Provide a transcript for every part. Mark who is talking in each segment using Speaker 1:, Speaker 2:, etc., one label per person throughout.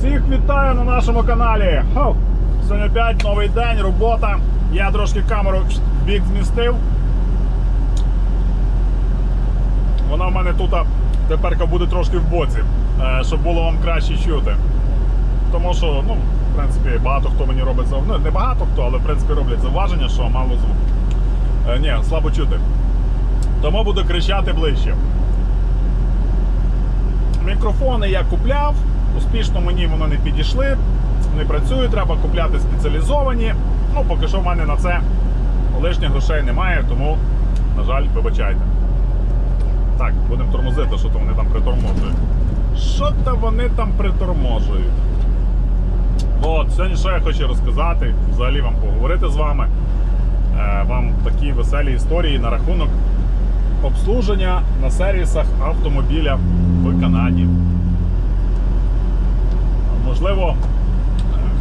Speaker 1: Всіх вітаю на нашому каналі. Сьогодні опять новий день, робота. Я трошки камеру бік змістив. Вона в мене тут тепер буде трошки в боці, е, щоб було вам краще чути. Тому що, ну, в принципі, багато хто мені робить зауваження. Ну, не багато хто, але в принципі роблять зауваження, що мало звуку. Е, Ні, слабо чути. Тому буду кричати ближче. Мікрофони я купляв, успішно мені воно не підійшли, не працюють, треба купляти спеціалізовані. Ну, поки що в мене на це лишніх грошей немає, тому, на жаль, вибачайте. Так, будемо тормозити, що то вони там приторможують. Що то вони там приторможують? От, сьогодні що я хочу розказати, взагалі вам поговорити з вами. Е, вам такі веселі історії на рахунок обслуження на сервісах автомобіля в Канаді. Можливо,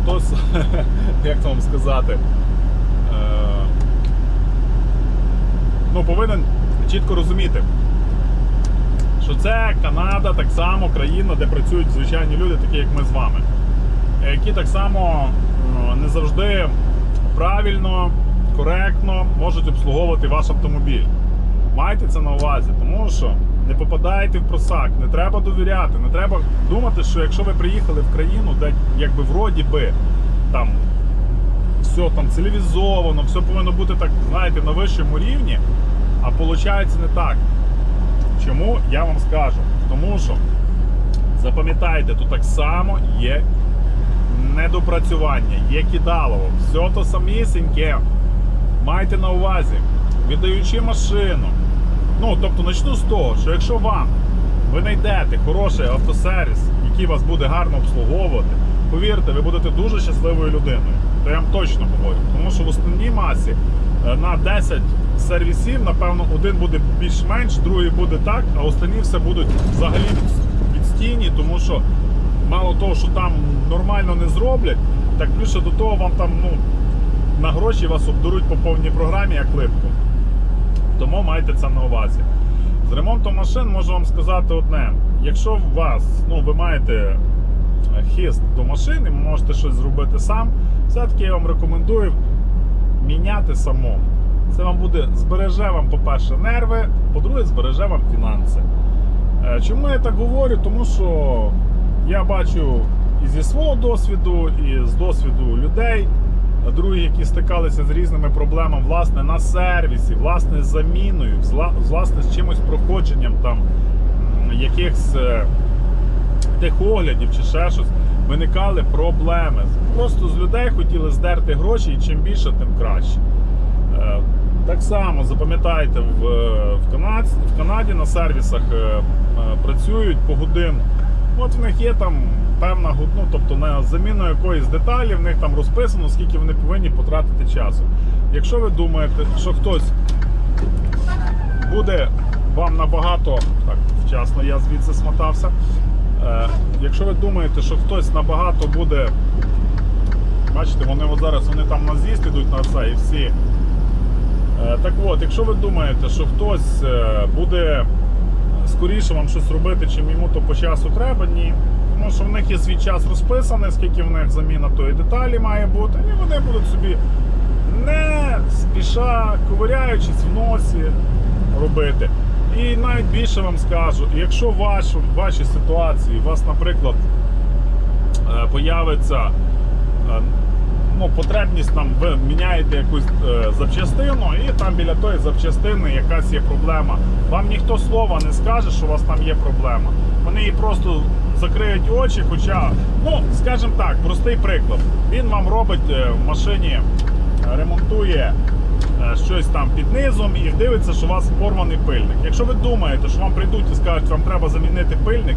Speaker 1: хтось, як це вам сказати, е, ну, повинен чітко розуміти, що це Канада так само країна, де працюють звичайні люди, такі як ми з вами, які так само е, не завжди правильно, коректно можуть обслуговувати ваш автомобіль. Майте це на увазі, тому що не попадайте в просак, не треба довіряти, не треба думати, що якщо ви приїхали в країну, де якби вроді би там все там цивілізовано, все повинно бути так, знаєте, на вищому рівні, а виходить не так. Чому я вам скажу? Тому що запам'ятайте, тут так само є недопрацювання, є кидалово, все то самісіньке. Майте на увазі, віддаючи машину. Ну, тобто почну з того, що якщо вам ви знайдете хороший автосервіс, який вас буде гарно обслуговувати, повірте, ви будете дуже щасливою людиною. То я вам точно говорю. Тому що в основній масі е, на 10 сервісів, напевно, один буде більш-менш, другий буде так, а останні все будуть взагалі відстійні, тому що мало того, що там нормально не зроблять, так більше до того вам там, ну, на гроші вас обдуруть по повній програмі як липку. Тому майте це на увазі. З ремонтом машин можу вам сказати одне: якщо у вас, ну, ви маєте е, хист до машини, можете щось зробити сам, все-таки я вам рекомендую міняти самому. Це вам буде збереже вам, по-перше, нерви, по-друге, збереже вам фінанси. Е, Чому я так говорю? Тому що я бачу і зі свого досвіду, і з досвіду людей, другі, які стикалися з різними проблемами, власне, на сервісі, власне, з заміною, власне, з чимось проходженням там якихось е, техоглядів чи ще щось, виникали проблеми. Просто з людей хотіли здерти гроші, і чим більше, тим краще. Е, Так само запам'ятайте, в, в, Канаді, в Канаді на сервісах е, працюють по годину. От в них є там певна ну, тобто на заміну якоїсь деталі, в них там розписано, скільки вони повинні потратити часу. Якщо ви думаєте, що хтось буде вам набагато так вчасно, я звідси смотався. Е, якщо ви думаєте, що хтось набагато буде, бачите, вони от зараз вони там на з'їзд ідуть на це і всі. Е, Так от, якщо ви думаєте, що хтось е, буде скоріше вам щось робити, чим йому то по часу треба, ні. Тому що в них є свій час розписаний, скільки в них заміна тої деталі має бути, і вони будуть собі не спіша, ковиряючись в носі робити. І навіть більше вам скажу, якщо в вашій ситуації у вас, наприклад, е, появиться е, ну, потребність там, ви міняєте якусь е, запчастину, і там біля тої запчастини якась є проблема. Вам ніхто слова не скаже, що у вас там є проблема. Вони її просто закриють очі, хоча, ну, скажімо так, простий приклад. Він вам робить е, в машині, е, ремонтує е, щось там під низом і дивиться, що у вас порваний пильник. Якщо ви думаєте, що вам прийдуть і скажуть, вам треба замінити пильник,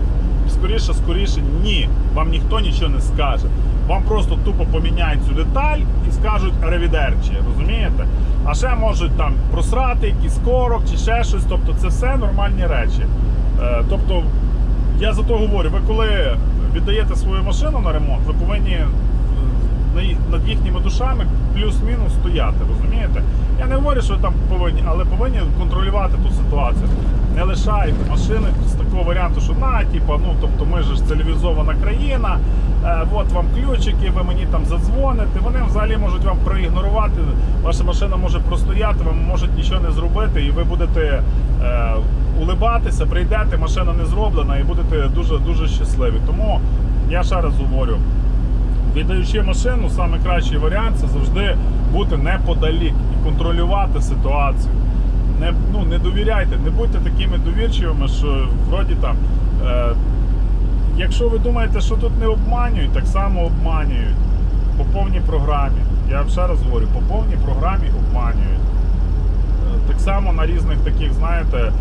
Speaker 1: скоріше, скоріше, ні, вам ніхто нічого не скаже. Вам просто тупо поміняють цю деталь і скажуть ревідерчі, розумієте? А ще можуть там просрати якийсь корок чи ще щось. Тобто це все нормальні речі. Тобто, я за то говорю, ви коли віддаєте свою машину на ремонт, ви повинні е, над їхніми душами плюс-мінус стояти, розумієте? Я не говорю, що ви там повинні, але повинні контролювати ту ситуацію. Не лишайте машини такого варіанту, що на, типу, ну тобто ми ж цивілізована країна, е, от вам ключики, ви мені там задзвоните. Вони взагалі можуть вам проігнорувати. Ваша машина може простояти, вам можуть нічого не зробити, і ви будете е, улибатися, прийдете, машина не зроблена, і будете дуже дуже щасливі. Тому я ще раз говорю. Віддаючи машину, найкращий варіант це завжди бути неподалік і контролювати ситуацію. Не, ну, не довіряйте, не будьте такими довірчивими, що вроді там. Е, якщо ви думаєте, що тут не обманюють, так само обманюють по повній програмі. Я ще раз говорю, по повній програмі обманюють. Е, Так само на різних таких, знаєте, е,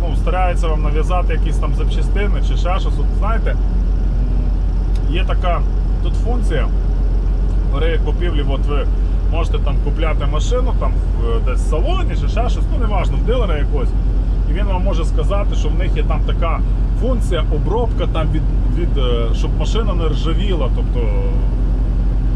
Speaker 1: ну, стараються вам нав'язати якісь там запчастини чи ще щось. От, знаєте, є така тут функція перед купівлі, от ви можете там купляти машину там в десь в салоні чи ще щось, ну неважно, в дилера якогось. І він вам може сказати, що в них є там така функція, обробка там від, від е, щоб машина не ржавіла. Тобто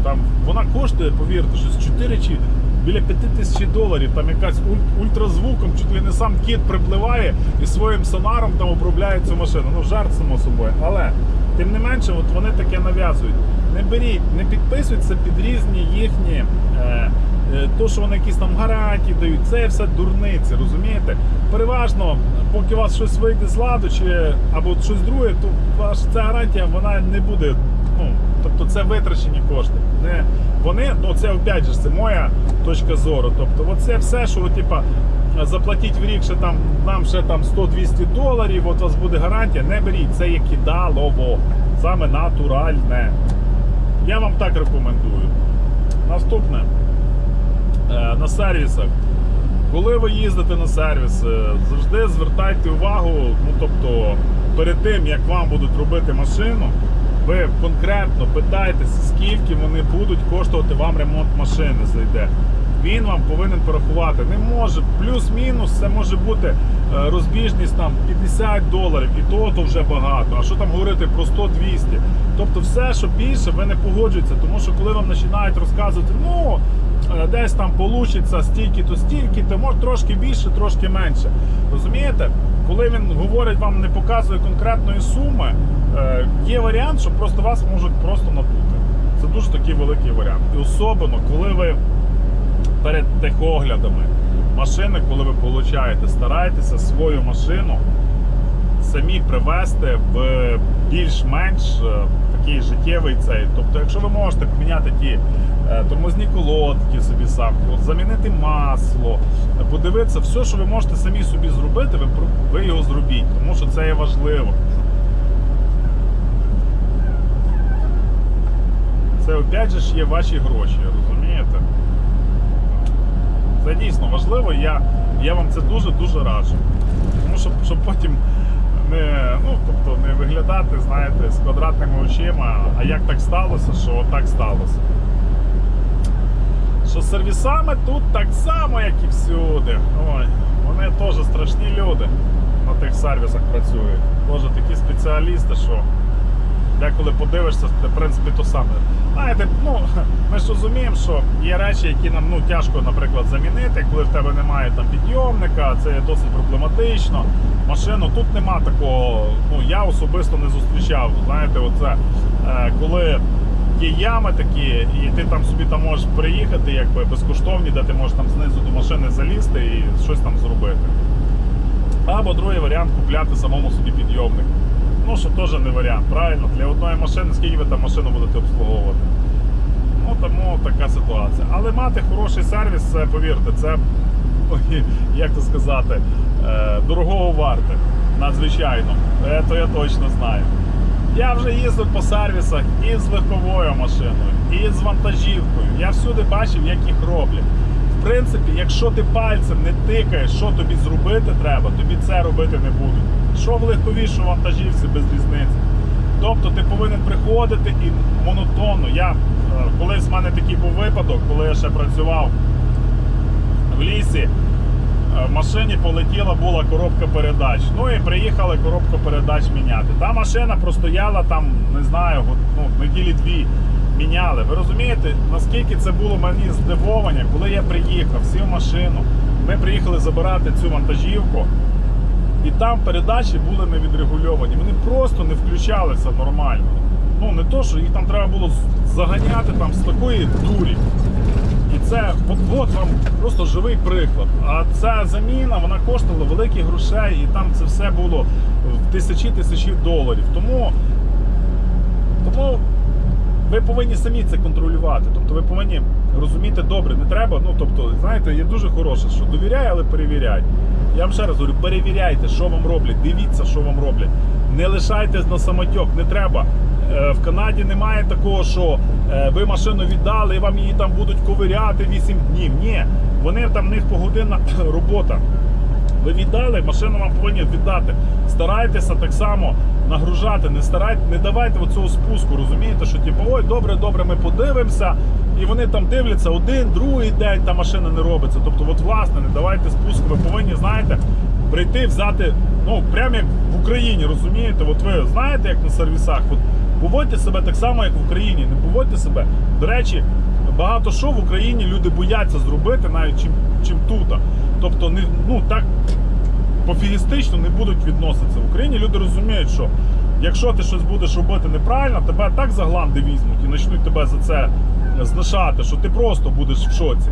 Speaker 1: там вона коштує, повірте, щось 4 чи біля 5 тисяч доларів. Там якась уль- ультразвуком, чуть ли не сам кіт припливає і своїм сонаром там обробляє цю машину. Ну, жарт само собою. Але тим не менше, от вони таке нав'язують. Не беріть, не підписуйтеся під різні їхні. Е, е, то, що вони якісь там гарантії дають, це все дурниці, розумієте? Переважно, поки у вас щось вийде з ладу, чи або щось друге, то ваш ця гарантія вона не буде. Ну, тобто це витрачені кошти. Не, вони, ну це опять же, це моя точка зору. Тобто, оце все, що типа, заплатіть в рік ще там, нам ще там 100-200 доларів, от у вас буде гарантія, не беріть, це є кидалово, саме натуральне. Я вам так рекомендую. Наступне. Е, На сервісах. Коли ви їздите на сервіс, завжди звертайте увагу, ну тобто, перед тим як вам будуть робити машину, ви конкретно питаєтеся, скільки вони будуть коштувати вам ремонт машини зайде. Він вам повинен порахувати. Не може, плюс-мінус, це може бути е, розбіжність там 50 доларів, і то, то вже багато. А що там говорити про 100-200? Тобто все, що більше, ви не погоджуєтеся, тому що коли вам починають розказувати, ну е, десь там получиться стільки, то стільки, то може трошки більше, трошки менше. Розумієте? Коли він говорить вам, не показує конкретної суми, е, є варіант, що просто вас можуть просто надути. Це дуже такий великий варіант. І особливо, коли ви перед техоглядами машини, коли ви получаєте, старайтеся свою машину самі привести в більш-менш е, такий життєвий цей. Тобто, якщо ви можете поміняти ті е, тормозні колодки собі сам, замінити масло, подивитися, все, що ви можете самі собі зробити, ви, ви його зробіть, тому що це є важливо. Це опять же є ваші гроші? Це дійсно важливо, я, я вам це дуже-дуже раджу. Тому що щоб потім не, ну, тобто не виглядати, знаєте, з квадратними очима, а як так сталося, що отак сталося. Що з сервісами тут так само, як і всюди. Ой, вони теж страшні люди на тих сервісах працюють. Теж такі спеціалісти, що деколи подивишся, це в принципі то саме. Знаєте, ну ми ж розуміємо, що є речі, які нам ну тяжко, наприклад, замінити, коли в тебе немає там підйомника, це досить проблематично. Машину тут нема такого. Ну я особисто не зустрічав. Знаєте, оце е, коли. Є ями такі, і ти там собі там можеш приїхати, якби безкоштовні, де ти можеш там знизу до машини залізти і щось там зробити. Або другий варіант купляти самому собі підйомник. Ну, що теж не варіант, правильно? Для одної машини, скільки ви там машину будете обслуговувати. Ну, тому така ситуація. Але мати хороший сервіс, це, повірте, це, як то сказати, е, дорогого варте. Надзвичайно. Це я точно знаю. Я вже їздив по сервісах і з легковою машиною, і з вантажівкою. Я всюди бачив, як їх роблять. Принципі, якщо ти пальцем не тикаєш, що тобі зробити треба, тобі це робити не будуть. Що в легковій, що вантажівці без різниці. Тобто ти повинен приходити і монотонно. Я е, колись в мене такий був випадок, коли я ще працював в лісі. е, В машині полетіла була коробка передач. Ну і приїхали коробку передач міняти. Та машина простояла там, не знаю, ну, неділі дві міняли. Ви розумієте, наскільки це було мені здивовання, коли я приїхав, сів машину. Ми приїхали забирати цю вантажівку. І там передачі були не відрегульовані. Вони просто не включалися нормально. Ну не то, що їх там треба було заганяти там з такої дурі. І це от, от вам просто живий приклад. А ця заміна вона коштувала великих грошей, і там це все було в тисячі тисячі доларів. Тому, тому ви повинні самі це контролювати. Тобто ви повинні розуміти добре, не треба. Ну тобто, знаєте, є дуже хороше, що довіряй, але перевіряй. Я вам ще раз говорю, перевіряйте, що вам роблять, дивіться, що вам роблять. Не лишайтесь на самотьок, не треба. Е, В Канаді немає такого, що е, ви машину віддали і вам її там будуть ковиряти 8 днів. Ні, вони там в них погодинна робота. Ви віддали, машину вам повинні віддати. Старайтеся так само нагружати, не старайте, не давайте оцього спуску, розумієте, що типу, ой, добре, добре, ми подивимося, і вони там дивляться один, другий день, та машина не робиться. Тобто, от власне, не давайте спуску, ви повинні, знаєте, прийти, взяти, ну, прямо як в Україні, розумієте? От ви знаєте, як на сервісах, от поводьте себе так само, як в Україні, не поводьте себе. До речі, багато що в Україні люди бояться зробити, навіть чим, чим тут. Тобто, не, ну так пофігістично не будуть відноситися. В Україні люди розуміють, що якщо ти щось будеш робити неправильно, тебе так за гланди візьмуть і почнуть тебе за це знишати, що ти просто будеш в шоці.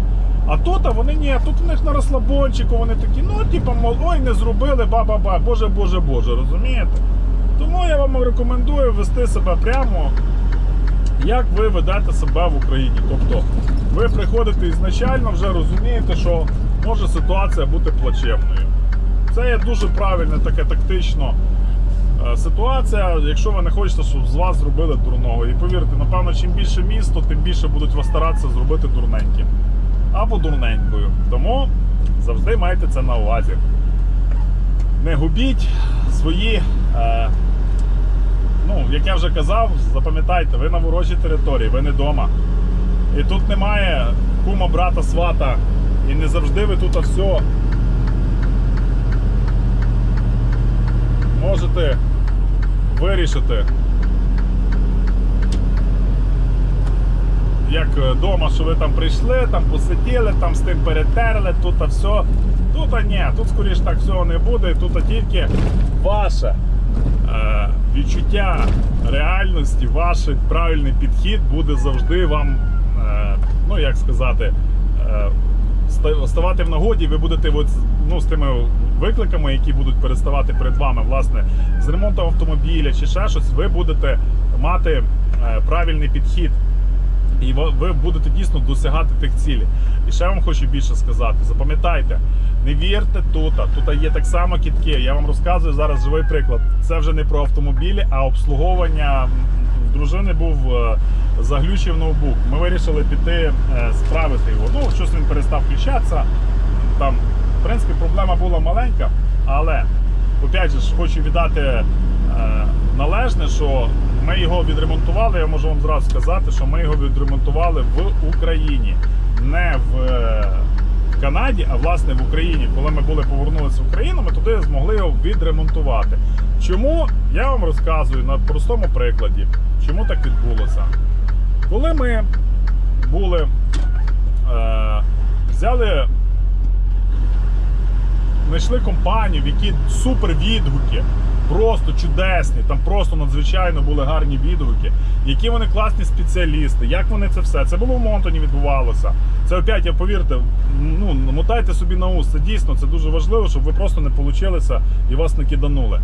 Speaker 1: А тут а вони ні, тут у них на розслабончику, вони такі, ну, мол, ой, не зробили, ба-ба-ба, боже, боже, боже, розумієте? Тому я вам рекомендую вести себе прямо, як ви ведете себе в Україні. Тобто ви приходите ізначально, вже розумієте, що може ситуація бути плачевною. Це є дуже правильна така тактично е, ситуація, якщо ви не хочете, щоб з вас зробили дурного. І повірте, напевно, чим більше місто, тим більше будуть вас старатися зробити дурненьким або дурненькою. Тому завжди майте це на увазі. Не губіть свої. Е, ну, як я вже казав, запам'ятайте, ви на ворожій території, ви не вдома. І тут немає кума, брата, свата. І не завжди ви тут все можете вирішити. Як вдома, що ви там прийшли, там посиділи, там з тим перетерли, тут все. Тут ні, тут скоріш так всього не буде, тут тільки ваше е, відчуття реальності, ваш правильний підхід буде завжди вам, е, ну як сказати, е, ставати в нагоді, ви будете от, ну, з тими викликами, які будуть переставати перед вами, власне, з ремонту автомобіля чи ще щось, ви будете мати е, правильний підхід. І ви будете дійсно досягати тих цілей. І ще вам хочу більше сказати: запам'ятайте, не вірте тут. Тут є так само кітки. Я вам розказую зараз живий приклад. Це вже не про автомобілі, а обслуговування. Дружини був е, заглючив ноутбук. Ми вирішили піти е, справити його. Ну, щось він перестав включатися. Там, в принципі, проблема була маленька, але опять же хочу віддати е, належне, що ми його відремонтували. Я можу вам зразу сказати, що ми його відремонтували в Україні, не в Канаді, а власне в Україні. Коли ми були повернулися в Україну, ми туди змогли його відремонтувати. Чому я вам розказую на простому прикладі, чому так відбулося? Коли ми були, е, взяли знайшли компанію, в якій супер відгуки, просто чудесні, там просто надзвичайно були гарні відгуки, які вони класні спеціалісти, як вони це все. Це було в Монтоні відбувалося. Це опять, я повірте, ну мотайте собі на ус. Це дійсно це дуже важливо, щоб ви просто не получилися і вас не киданули.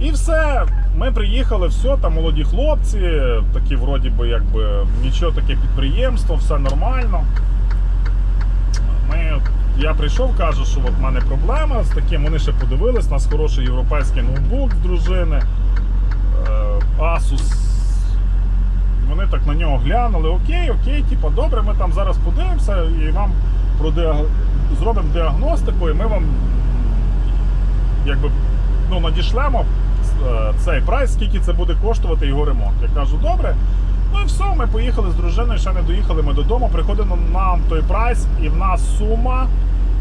Speaker 1: І все, ми приїхали, все, там молоді хлопці, такі вроді би, якби нічого таке підприємство, все нормально. Ми, я прийшов, кажу, що от в мене проблема з таким. Вони ще подивились, у нас хороший європейський ноутбук в дружини. е, Asus. Вони так на нього глянули, окей, окей, типу, добре, ми там зараз подивимося і вам продіаг- зробимо діагностику, і ми вам якби, ну, надішлемо е, цей прайс, скільки це буде коштувати його ремонт. Я кажу, добре. Ну і все, ми поїхали з дружиною, ще не доїхали ми додому. Приходимо нам той прайс, і в нас сума.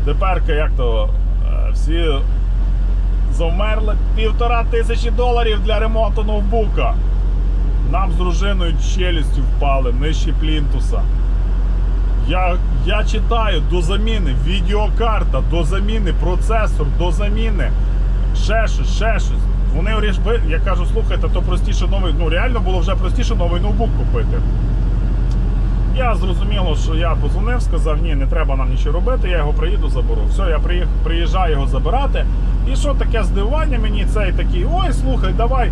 Speaker 1: Теперка, як то е, всі завмерли півтора тисячі доларів для ремонту ноутбука. Нам з дружиною челюстю впали нижче плінтуса. Я, Я читаю до заміни відеокарта, до заміни процесор, до заміни ще щось, ще щось. Вони оріж- я кажу, слухайте, то простіше новий. Ну реально було вже простіше новий ноутбук купити. Я зрозуміло, що я позвонив, сказав, ні, не треба нам нічого робити, я його приїду, заберу. Все, я приїжджаю його забирати. І що таке здивування мені цей такий, ой, слухай, давай.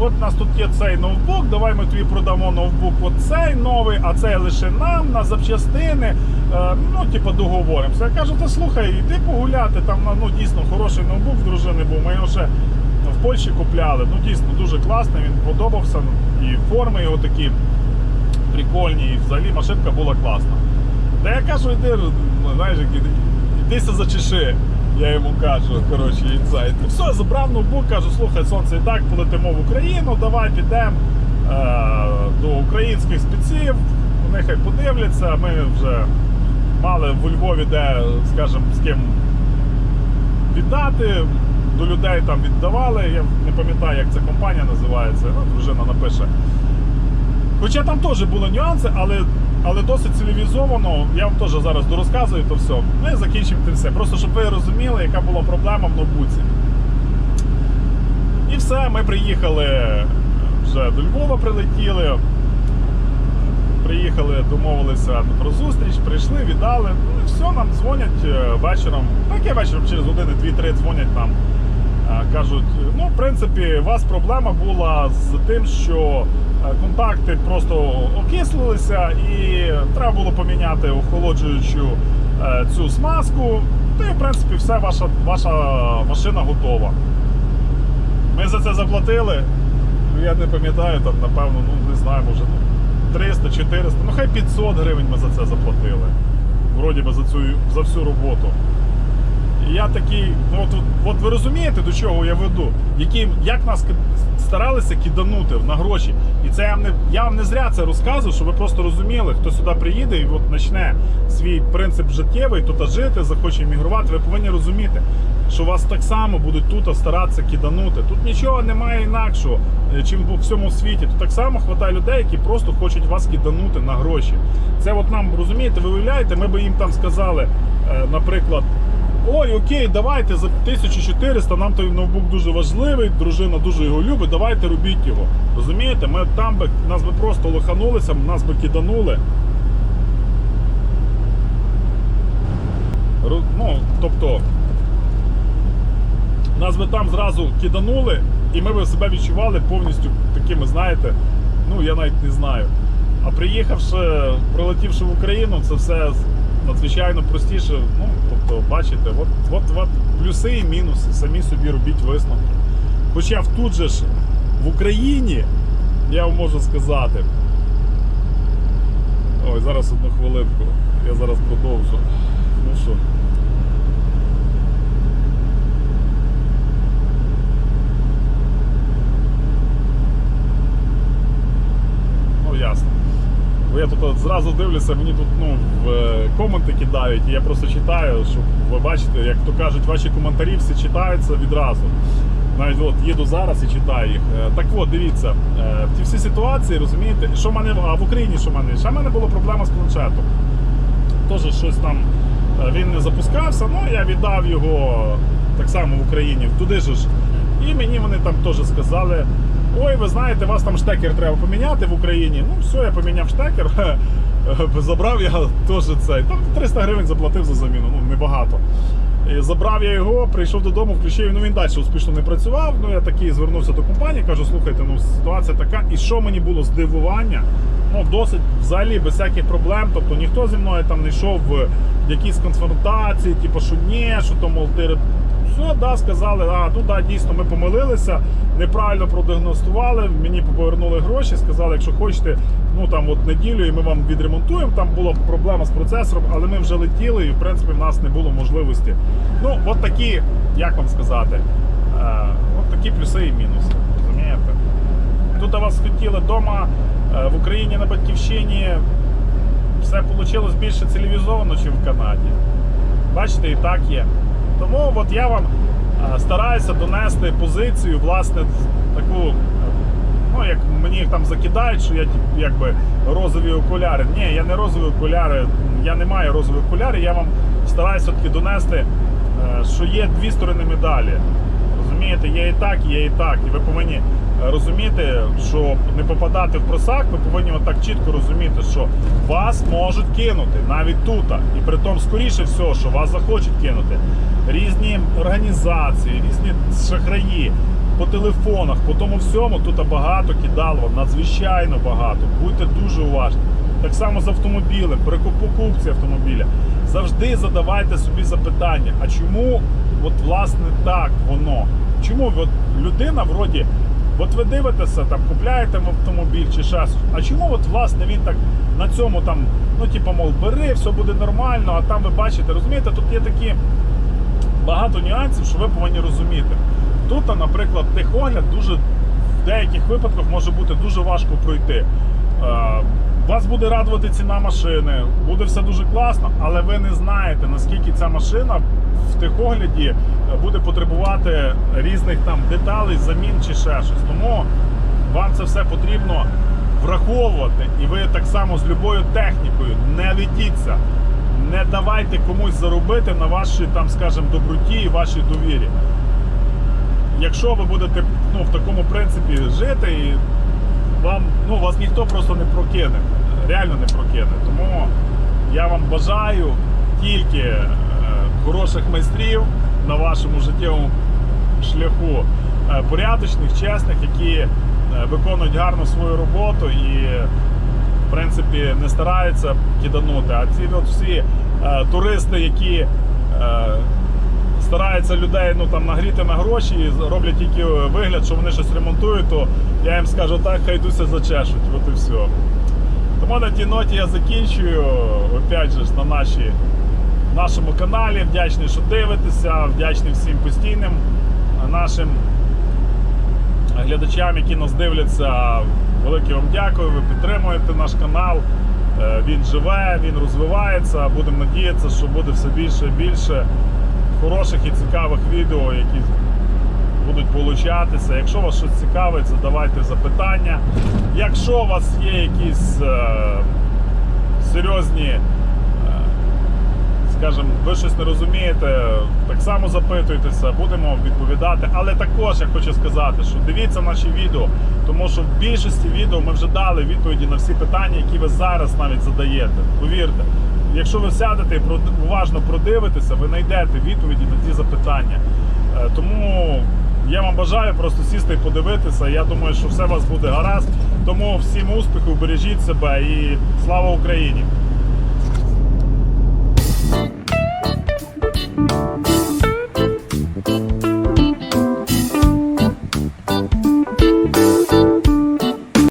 Speaker 1: От у нас тут є цей ноутбук, давай ми тобі продамо ноутбук оцей новий, а цей лише нам на запчастини. Е, ну, типу, договоримося. Я кажу, та слухай, йди погуляти, там ну, дійсно хороший ноутбук в дружини був. Ми його ще в Польщі купляли. Ну, дійсно, дуже класний, він подобався. І форми його такі прикольні, і взагалі машинка була класна. Та я кажу, йди, ну, знаєш, йдися зачеши. Я йому кажу, коротше, інсайт. Ну все, забрав ноутбук, кажу, слухай, сонце і так, полетимо в Україну, давай підемо е, до українських спеців, вони хай подивляться. Ми вже мали в Львові, де, скажімо, з ким віддати. До людей там віддавали. Я не пам'ятаю, як ця компанія називається. Ну, дружина напише. Хоча там теж були нюанси, але, але досить цивілізовано. Я вам теж зараз дорозказую то все. Ми закінчимо тим все. Просто щоб ви розуміли, яка була проблема в ноутбуці. І все, ми приїхали вже до Львова прилетіли. Приїхали, домовилися про зустріч, прийшли, віддали. Ну і все, нам дзвонять е, вечором. Так я вечором через години 2-3 дзвонять нам. Е, Кажуть, ну, в принципі, у вас проблема була з тим, що е, контакти просто окислилися і треба було поміняти охолоджуючу е, цю смазку. Та і в принципі все, ваша, ваша машина готова. Ми за це заплатили. Ну, Я не пам'ятаю, там, напевно, ну не знаю, може ну, 300, 400, ну хай 500 гривень ми за це заплатили. Вроді би за цю за всю роботу. Я такий, ну от, от ви розумієте, до чого я веду? Які, як нас старалися киданути на гроші. І це я вам не я вам не зря це розказую, щоб ви просто розуміли, хто сюди приїде і от почне свій принцип життєвий, тут жити, захоче іммігрувати, ви повинні розуміти, що вас так само будуть тут старатися киданути. Тут нічого немає інакшого, е, чим у всьому світі. Тут так само хватає людей, які просто хочуть вас киданути на гроші. Це от нам розумієте, ви уявляєте, ми би їм там сказали, е, наприклад. Ой, окей, давайте за 1400, нам той ноутбук дуже важливий, дружина дуже його любить, давайте робіть його. Розумієте, ми там би нас би просто лоханулися, нас би киданули. Ну, тобто, нас би там зразу киданули, і ми б себе відчували повністю такими, знаєте, ну я навіть не знаю. А приїхавши, прилетівши в Україну, це все надзвичайно простіше. Ну, тобто, бачите, от, от, от плюси і мінуси, самі собі робіть висновки. Хоча тут же ж в Україні, я вам можу сказати. Ой, зараз одну хвилинку. Я зараз продовжу. Ну що. Я тут зразу дивлюся, мені тут ну, е, коменти кидають, і я просто читаю, щоб ви бачите, як то кажуть, ваші коментарі всі читаються відразу. Навіть от їду зараз і читаю їх. Е, Так от, дивіться, е, в ті всі ситуації, розумієте, що в мене, а в Україні що в мене? Ще в мене була проблема з планшетом. Теж щось там він не запускався, ну я віддав його так само в Україні, туди ж. І мені вони там теж сказали: ой, ви знаєте, вас там штекер треба поміняти в Україні. Ну, все, я поміняв штекер. Забрав я теж цей. Там 300 гривень заплатив за заміну, ну небагато. І забрав я його, прийшов додому, включив, ну він далі успішно не працював. Ну я такий звернувся до компанії, кажу, слухайте, ну ситуація така. І що мені було здивування? Ну, досить взагалі без всяких проблем. Тобто ніхто зі мною там не йшов в якісь конфронтації, типу, що ні, що то мол, ти все, да, сказали, а ну да, дійсно ми помилилися, неправильно продіагностували, мені повернули гроші, сказали, якщо хочете, ну там от неділю і ми вам відремонтуємо. Там була проблема з процесором, але ми вже летіли і в принципі в нас не було можливості. Ну, от такі, як вам сказати, е, от такі плюси і мінуси. Розумієте? Тут у вас хотіли вдома в Україні на батьківщині все вийшло більше цивілізовано, ніж в Канаді. Бачите, і так є. Тому от я вам е, стараюся донести позицію, власне, таку, е, ну як мені там закидають, що я якби розові окуляри. Ні, я не розові окуляри я не маю розових окулярів, я вам стараюся все-таки донести, е, що є дві сторони медалі. Розумієте, є і так, є і так. І ви повинні розуміти, щоб не попадати в просак, ви повинні отак чітко розуміти, що вас можуть кинути навіть тут. І при тому, скоріше всього, що вас захочуть кинути. Різні організації, різні шахраї по телефонах, по тому всьому тут багато кидало, надзвичайно багато. Будьте дуже уважні. Так само з автомобілем, при покупці автомобіля. Завжди задавайте собі запитання, а чому от власне так воно? Чому от людина вроді, от ви дивитеся, там купляєте автомобіль чи щось, а чому от власне він так на цьому там, ну типу, мов, бери, все буде нормально, а там ви бачите, розумієте, тут є такі багато нюансів, що ви повинні розуміти. Тут, наприклад, техогляд дуже в деяких випадках може бути дуже важко пройти. Вас буде радувати ціна машини, буде все дуже класно, але ви не знаєте, наскільки ця машина в техогляді е, буде потребувати різних там деталей, замін чи ще щось. Тому вам це все потрібно враховувати. І ви так само з любою технікою не ведіться. Не давайте комусь заробити на вашій, там, скажімо, доброті і вашій довірі. Якщо ви будете ну, в такому принципі жити, і вам, ну, вас ніхто просто не прокине. Реально не прокине. Тому я вам бажаю тільки е, хороших майстрів на вашому життєвому шляху, е, порядочних, чесних, які е, виконують гарно свою роботу і в принципі не стараються киданути. А ці от всі е, туристи, які стараються людей ну, там, нагріти на гроші і роблять тільки вигляд, що вони щось ремонтують, то я їм скажу так, хай йдуся зачешуть. От і все. Тому на тій ноті я закінчую опять же на наші, нашому каналі. Вдячний, що дивитеся, вдячний всім постійним нашим глядачам, які нас дивляться. Велике вам дякую. Ви підтримуєте наш канал. Е, Він живе, він розвивається. Будемо надіятися, що буде все більше і більше хороших і цікавих відео, які будуть получатися. Якщо вас щось цікавить, задавайте запитання. Якщо у вас є якісь е, серйозні, е, скажімо, ви щось не розумієте, так само запитуйтеся, будемо відповідати. Але також я хочу сказати, що дивіться наші відео, тому що в більшості відео ми вже дали відповіді на всі питання, які ви зараз навіть задаєте. Повірте. Якщо ви сядете і уважно продивитеся, ви знайдете відповіді на ті запитання. Е, Тому я вам бажаю просто сісти і подивитися. Я думаю, що все у вас буде гаразд. Тому всім успіхів, бережіть себе і слава Україні!